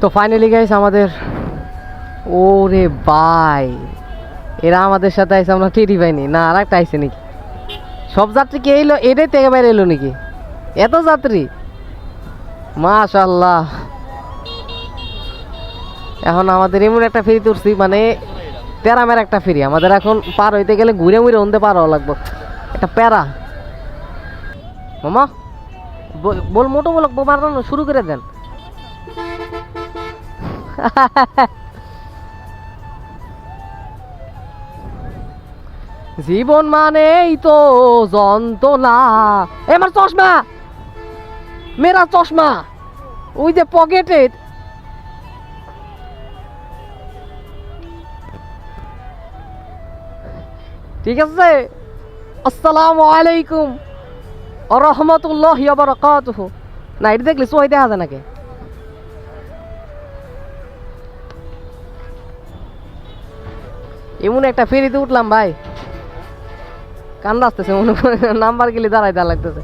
তো finally guys আমাদের ওরে ভাই, এরা আমাদের সাথে আইসে আমরা টেরি পাইনি। না আর একটা আইসে নাকি? সব যাত্রী কি এলো? এটাই থেকে বাইরে এলো নাকি? এত যাত্রী? মাশাল্লাহ এখন আমাদের এমন একটা ফেরি তুলছি মানে তেরামের একটা ফেরি। আমাদের এখন পার হইতে গেলে ঘুরে ঘুরে হতে পার হওয়া লাগবো। একটা প্যারা। মামা বল- বল, মোটো বলক মারানো শুরু করে দেন। জীবন মানেই তো যন্ত্রণা। আমার চশমা! মেরা চশমা! ওই যে পকেটে। ঠিক আছে? আসসালামু আলাইকুম। রহমতুল্লাহ বারাকাতুহ। না, এটা দেখলি সোয়াই দেখা যায় নাকি? এমন একটা ফেরিতে উঠলাম ভাই। কান্দা আসতেছে মনে করে নাম্বার গেলে দাঁড়াই দাঁড়া লাগতেছে।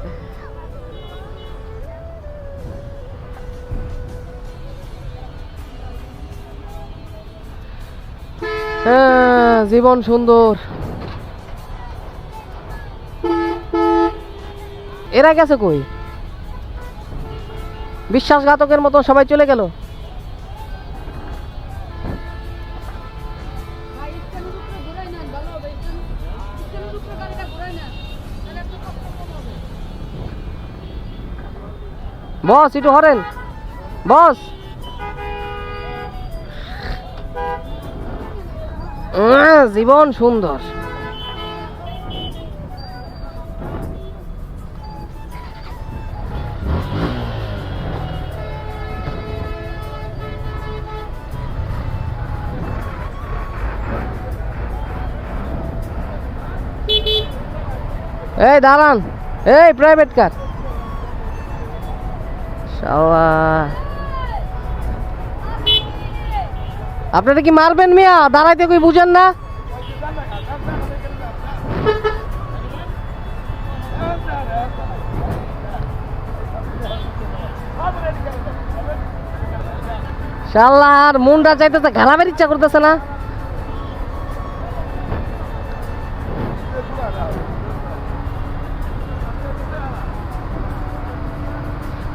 হ্যাঁ, জীবন সুন্দর। এরা গেছে কই? বিশ্বাসঘাতকের মতো সবাই চলে গেল? বস একটু হরেন বস। জীবন সুন্দর। এই দাঁড়ান। এই প্রাইভেট কার শালা আপনারা কি মারবেন মিয়া? দাঁড়াইতে কই বুঝেন না? শালা আর মনটা চাইতেছে ঘাড়াবের ইচ্ছা করতেছে না।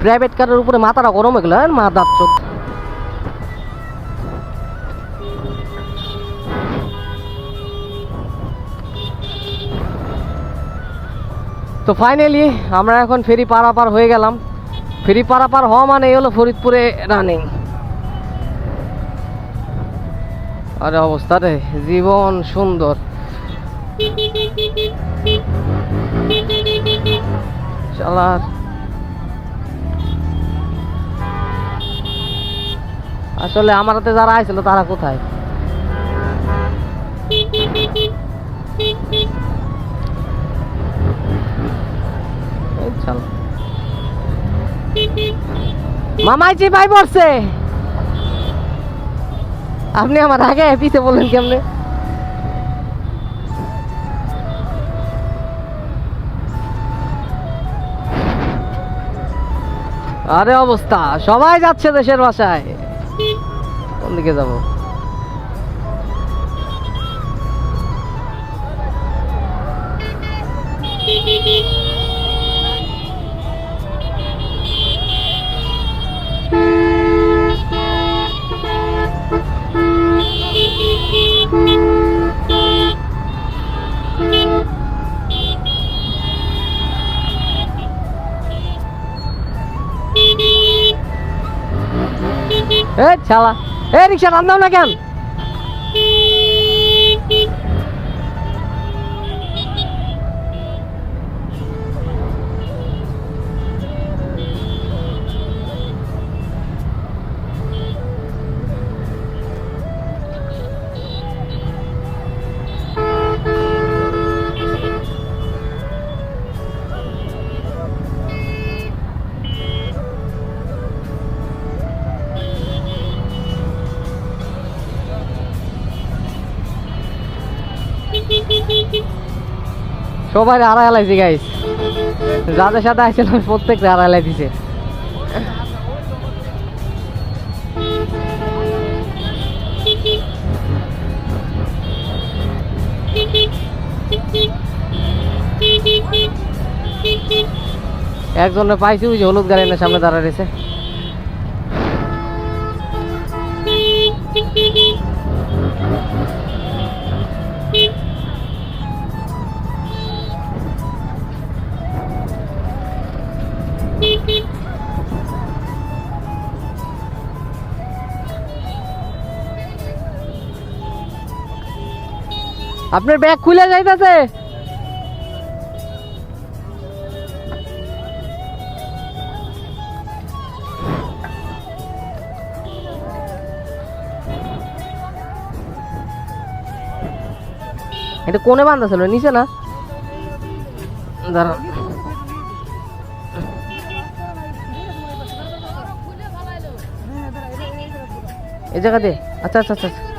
প্রাইভেট কারের উপরে মাথাটা গরম হয়ে গেল হ্যাঁ, মা দাঁত তো ফাইনালি আমরা এখন ফেরি পারাপার হয়ে গেলাম। ফেরি পারাপার হওয়া মানে এই হলো ফরিদপুরে রানিং আরে অবস্থা রে জীবন সুন্দর। চালার আসলে আমার হাতে যারা আইছিল, তারা কোথায়? মামাইজি ভাই পড়ছে আপনি আমার আগে পিছে বললেন কেমনে? আরে অবস্থা, সবাই যাচ্ছে দেশের বাসায়। কোন দিকে যাব। এ ছালা এ রিক্সা রান্নাও না কেন? সবাই আড়াই আলাইছে গাইস যাদের সাথে আইছিলাম প্রত্যেকটা আড়াই আলাই দিছে। একজনে পাইছি, ওই যে হলুদ গাড়ি সামনে দাঁড়া রয়েছে। আপনার ব্যাগ খুলে যাইতেছে। এটা কোনে বান্ধা ছিল নিচে না? দাঁড়ান। এই জায়গা দিয়ে আচ্ছা আচ্ছা আচ্ছা।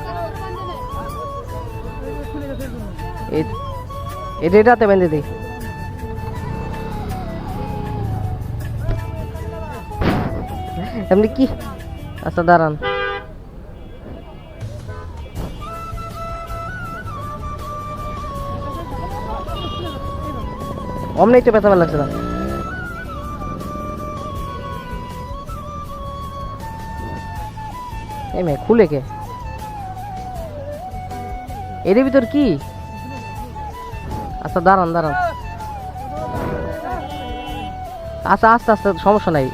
এটাতে বেঁধে দিই। এমনি কি? আচ্ছা দাঁড়ান। অমনি তো ব্যথা লাগছে না? এই মেয়ে, খুলে কে? এর ভিতর কি? আচ্ছা দাঁড়ান দাঁড়ান। আচ্ছা আস্তে আস্তে সমস্যা নাই।